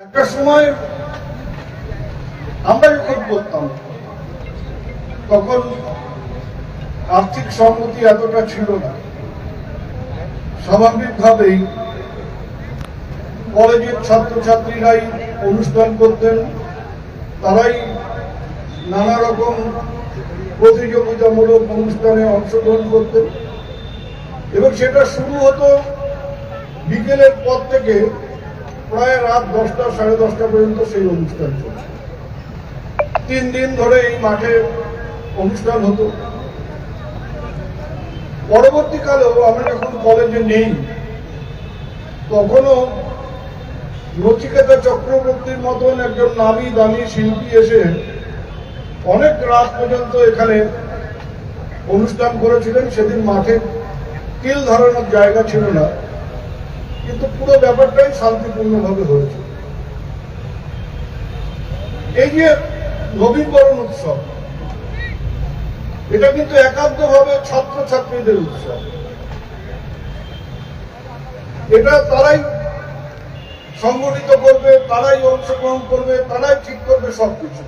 একটা সময় আমরা যখন করতাম। তখন আর্থিক সম্মতি এতটা ছিল না। স্বাভাবিকভাবেই কলেজের ছাত্রছাত্রীরাই অনুষ্ঠান করতেন। তারাই নানা রকম প্রতিযোগিতামূলক অনুষ্ঠানে অংশগ্রহণ করতেন। এবং সেটা শুরু হতো বিকেলের পর থেকে প্রায় রাত দশটা, সাড়ে দশটা পর্যন্ত সেই অনুষ্ঠান চলছে। তিন দিন ধরে এই মাঠে অনুষ্ঠান হতো। পরবর্তীকালেও আমরা যখন কলেজে নেই, তখনও নচিকেতা চক্রবর্তীর মতন একজন নামি দামি শিল্পী এসে অনেক রাত পর্যন্ত এখানে অনুষ্ঠান করেছিলেন। সেদিন মাঠে তিল ধরানোর জায়গা ছিল না। কিন্তু পুরো ব্যাপারটাই শান্তিপূর্ণভাবে হয়েছে। এই যে নবীকরণ উৎসব, এটা কিন্তু একান্তভাবে ছাত্রছাত্রীদের উৎসব। এটা তারাই সংগঠিত করবে, তারাই অংশগ্রহণ করবে, তারাই ঠিক করবে সবকিছু।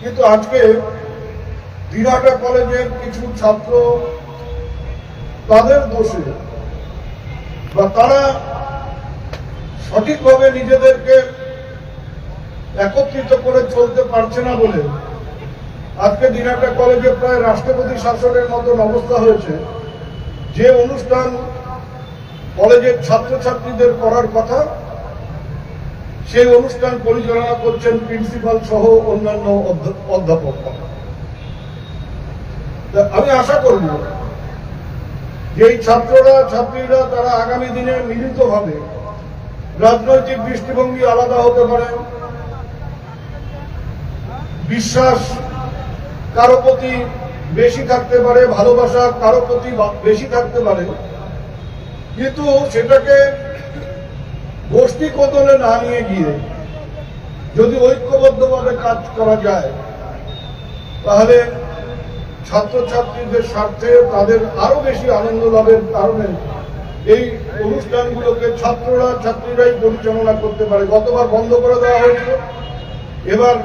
কিন্তু আজকে দিনহাটা কলেজের কিছু ছাত্র, তাদের দোষে বা তারা সঠিকভাবে নিজেদেরকে একত্রিত করে চলতে পারছে না বলে আজকে দিনাটা কলেজে প্রায় রাষ্ট্রপতি শাসনের মতন অবস্থা হয়েছে। যে অনুষ্ঠান কলেজের ছাত্রছাত্রীদের করার কথা, সেই অনুষ্ঠান পরিচালনা করছেন প্রিন্সিপাল সহ অন্যান্য অধ্যাপক। আমি আশা করব যে ছাত্ররা, ছাত্রীরা তারা আগামী দিনে মিলিতভাবে রাজনৈতিক দৃষ্টিভঙ্গি আলাদা হতে পারে, বিশ্বাস কারও প্রতি বেশি থাকতে পারে, ভালোবাসা কারও প্রতি বেশি থাকতে পারে, কিন্তু সেটাকে গোষ্ঠী কদলে না নিয়ে গিয়ে যদি ঐক্যবদ্ধভাবে কাজ করা যায়, তাহলে ছাত্রছাত্রীদের স্বার্থে তাদের আরও বেশি আনন্দ লাভের কারণে এই অনুষ্ঠানগুলোকে ছাত্ররা, ছাত্রীরাই পরিচালনা করতে পারে। গতবার বন্ধ করে দেওয়া হয়েছিল। এবার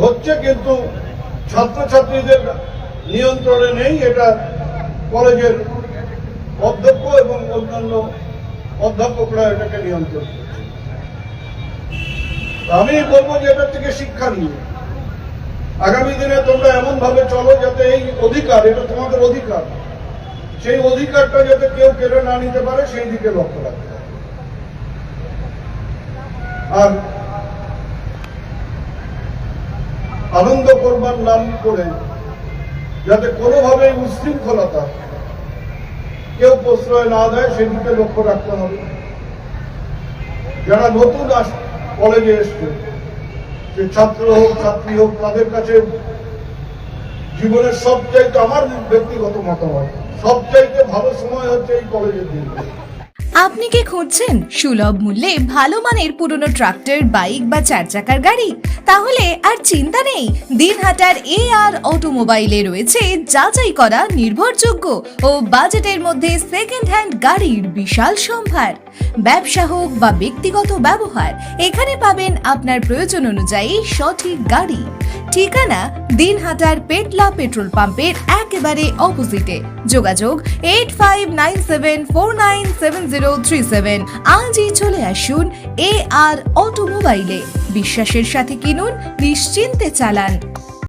হচ্ছে কিন্তু ছাত্রছাত্রীদের নিয়ন্ত্রণে নেই। এটা কলেজের অধ্যক্ষ এবং অন্যান্য অধ্যাপকরা এটাকে নিয়ন্ত্রণ করছে। আমি বলব যে এটা থেকে শিক্ষা নিয়ে। আগামী দিনে তোমরা এমন ভাবে চলো যাতে এই অধিকার, এটা তোমাদের অধিকার। সেই অধিকারটা যাতে কেউ কেড়ে না নিতে পারে, সেই দিকে লক্ষ্য রাখতে হবে। আর আনন্দ করবার নাম করে যাতে কোনোভাবেই উশৃঙ্খলতা কেউ প্রশ্রয় না দেয় সেদিকে লক্ষ্য রাখতে হবে। যারা নতুন কলেজে এসছে যে ছাত্র হোক, ছাত্রী হোক, তাদের কাছে জীবনের সবচাইতে আমার ব্যক্তিগত মতামত, সবচাইতে ভালো সময় হচ্ছে এই কলেজের দিন আপনি কি খুঁজছেন? সুলভ মূল্যে ভালো মানের পুরনো ট্রাক্টর, বাইক বা চার চাকার গাড়ি? তাহলে আর চিন্তা নেই। দিনহাটার এ আর অটোমোবাইলে রয়েছে যাচাই করা নির্ভরযোগ্য ও বাজেটের মধ্যে সেকেন্ড হ্যান্ড গাড়ির বিশাল সম্ভার। ব্যবসা হোক বা ব্যক্তিগত ব্যবহার, এখানে পাবেন আপনার প্রয়োজন অনুযায়ী সঠিক গাড়ি। ঠিকানা দিনহাটার পেটলা পেট্রোল পাম্পের একেবারে অপোজিটে। যোগাযোগ eight five nine seven four nine seven zero three seven আজই চলে আসুন এ আর অটোমোবাইলে বিশ্বাসের সাথে কিনুন নিশ্চিন্তে চালান।